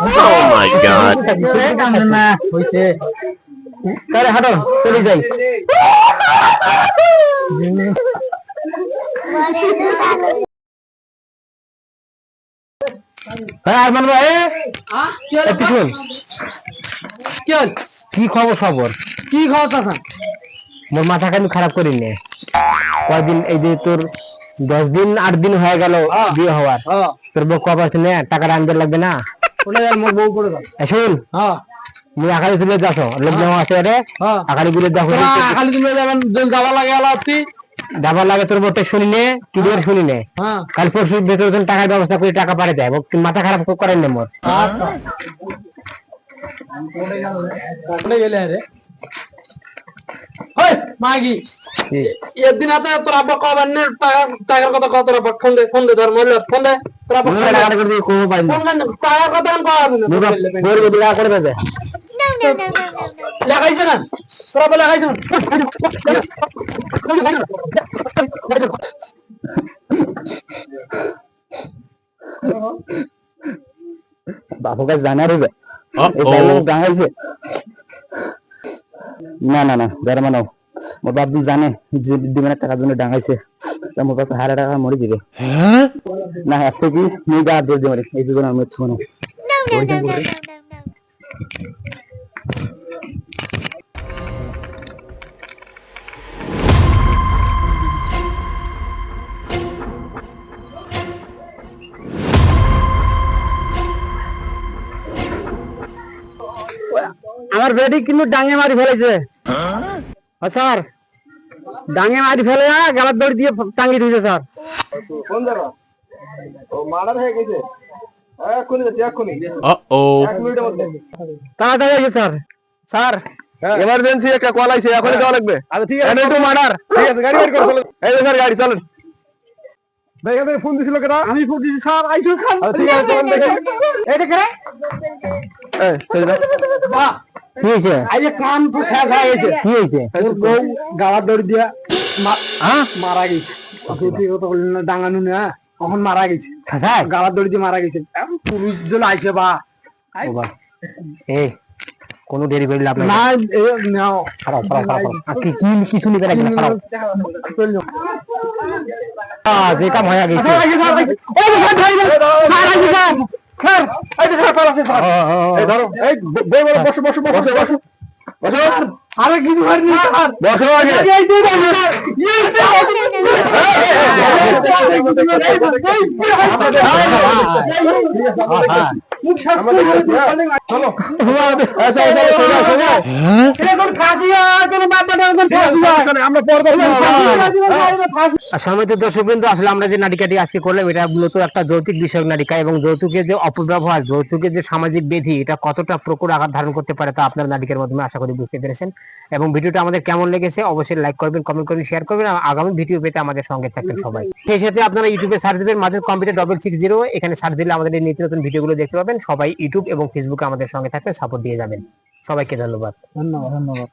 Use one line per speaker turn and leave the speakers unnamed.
Oh. My god.
তাহলে হাঁটো চলে যাই ভাই
কি
খবর খবর
কি খবর
মোর মাথা খালি খারাপ করি নে কয়দিন এই যে তোর দশ দিন আট দিন হয়ে গেল
হ্যাঁ।
বিয়ে হওয়ার?
হ্যাঁ
তোর বউ কবার টাকাটা আনতে লাগবে না?
ওটা আর মোর বউ করে দাও
এ
হ্যাঁ।
মুই আকালি তুলে যাস লোক নেওয়া আছে রে
হ্যাঁ।
দেখো
তোরা খালি তুমি যেমন লাগে আলাতি
দাবার লাগে তোর বউটা শুনি নে কি দিয়ে শুনি নে
হ্যাঁ।
কাল পরশু ভেতরে তোর টাকার ব্যবস্থা করে টাকা পারে দেয় মাথা খারাপ করেন না মোর?
আচ্ছা। মাগি। একদিন হাতে তোর আব্বা কবার নে টাকার কথা কত ফোন দে ফোন দে ধর মহিলা ফোন দে।
বাবু কাছে জানার না না না যারা মানাও মোর জানে যে দিমানের টাকার জন্য ডাঙাইছে মোর বাবা হারা টাকা মরে দিবে না একটা কি মুই গা দিয়ে দিবে এই দুজন আমি ছুঁ না. আমার বেটি কিন্তু ডাঙে মারি ফেলেছে। হ্যাঁ, স্যার। ডাঙে মারি ফেলে গালার দড়ি দিয়ে টাঙ্গি দিয়েছে স্যার।
ফোন দে ও মার্ডার হয়ে গেছে। এক্ষুনি যাচ্ছি এক্ষুনি।
Uh-oh.
এক মিনিটের মধ্যে।
তাড়াতাড়ি আছে স্যার। স্যার
এমার্জেন্সি একটা কল আইছে এখনই দেওয়া লাগবে।
আচ্ছা ঠিক আছে।
একটু মার্ডার ঠিক আছে গাড়ি গাড়ি করে চলেন। এই স্যার গাড়ি চলেন। ভাই এখানে ফোন দিছিল কেটা আমি ফোন দিছি স্যার আইছো স্যার। ঠিক আছে চলেন দেখেন।
এটা করে
এই চলে যাও বাহ
কি হয়েছে?
এই কাম তো শেষ হয়ে গেছে।
কি হয়েছে?
বউ গালার দড়ি দিয়া
হ্যাঁ?
মারা গেছে। কথা বললেন না ডাঙানু না কখন মারা গেছে? গালার দড়ি দিয়ে মারা গেছে। পুলিশ জন আইছে বা।
কোনো দেরি করে লাভ নাই
না এ নাও
খারাপ খারাপ খারাপ কি কি কিছু নিবে রাখবে খারাপ। যে কাম হয়ে গেছে।
স্যার এই যে স্যার পালাছে স্যার। এই ধরো এই বসো বসো। বসো বসো। বসো। আরে কিছু হয়নি স্যার বসো আগে এই দুই আমরা
আর সমিত দর্শক বিন্দু আসলে আমরা যে নাটিকাটি আজকে করলাম এটা মূলত একটা যৌতুক বিষয়ক নাটিকা এবং যৌতুকের যে অপব্যবহার যৌতুকের যে সামাজিক বেধি এটা কতটা প্রকট আঘাত ধারণ করতে পারে তা আপনার নাটিকার মাধ্যমে আশা করি বুঝতে পেরেছেন এবং ভিডিওটা আমাদের কেমন লেগেছে অবশ্যই লাইক করবেন কমেন্ট করবেন শেয়ার করবেন আগামী ভিডিও পেতে আমাদের সঙ্গে থাকবেন সবাই। সেই সাথে আপনারা ইউটিউবে সার্চ দিবেন মাঝে কম্পিউটার ডবল সিক্স জিরো এখানে সার্চ দিলে আমাদের এই নিত্য নতুন ভিডিওগুলো দেখতে পাবেন। সবাই ইউটিউব এবং ফেসবুকে আমাদের সঙ্গে থাকবেন সাপোর্ট দিয়ে যাবেন। সবাইকে ধন্যবাদ।
ধন্যবাদ ধন্যবাদ।